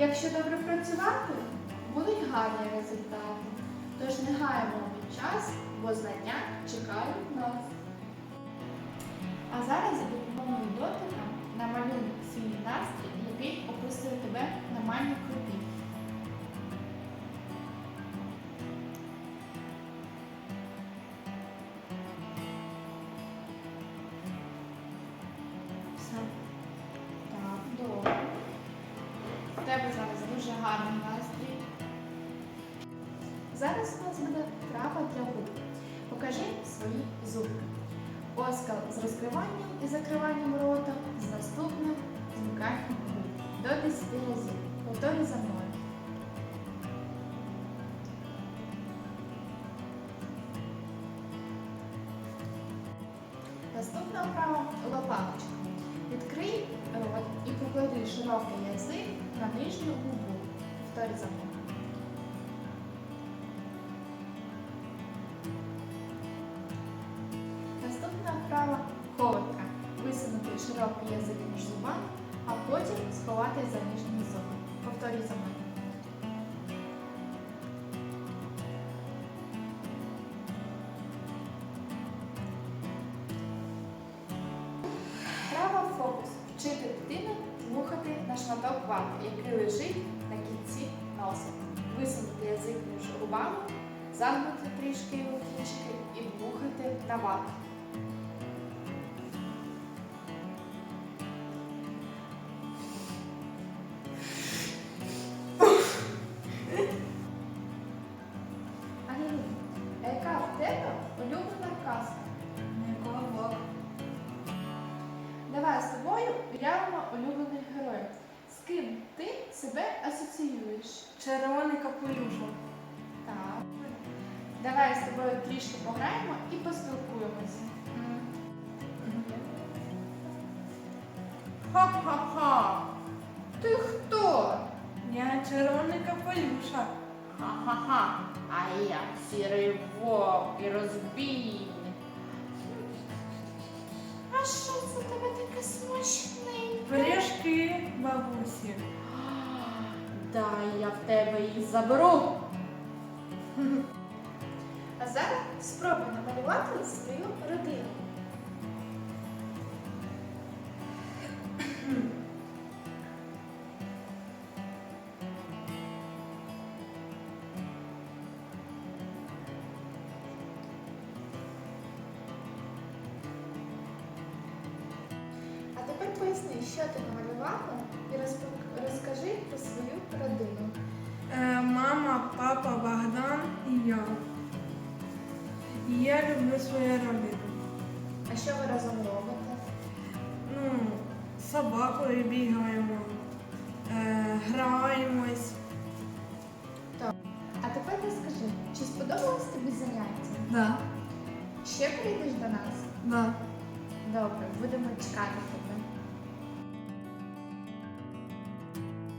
Якщо добре працювати, будуть гарні результати. Тож не гаємо під час, бо знання чекають нас. А зараз за допомогою дотика намалюй свій настрій, який описує тебе на манні У тебе зараз дуже гарний настрій. Зараз у нас буде вправа для губ. Покажи свої зубки. Оскал з розкриванням і закриванням рота, з наступним змиканням губ. До 10 разів. Повторюй за мною. Наступна вправа лопаточка. Відкрий рот і поклади широкий язик на нижню губу. Повтори за мною. Наступна вправа колодка. Висунути широкий язик між зубами, а потім сховати за нижній зубом. Повторюй за мною. Шматок вати, який лежить на кінці носа. Висунути язик між губами, загнути трішки його кінчики і дмухати на вату. Давай з тобою уявимо улюблених героїв. Ким ти себе асоціюєш? Червоний капелюшок. Так. Давай з тобою трішки пограємо і поспілкуємося. Ха-ха-ха. Ти хто? Я червоний капелюшок. Ха-ха-ха, а я сірий вовк і розбійник. Бабусі. Дай я в тебе їх заберу. А зараз спробуй намалювати свою родину. Тепер поясни, що ти намалювала і розкажи про свою родину. Е, мама, папа, Богдан і я. І я люблю свою родину. А що ви разом робите? Ну, з собакою бігаємо, е, граємось. А тепер розкажи, чи сподобалось тобі заняття? Да. Ще прийдеш до нас? Да. Добре, будемо чекати тебе.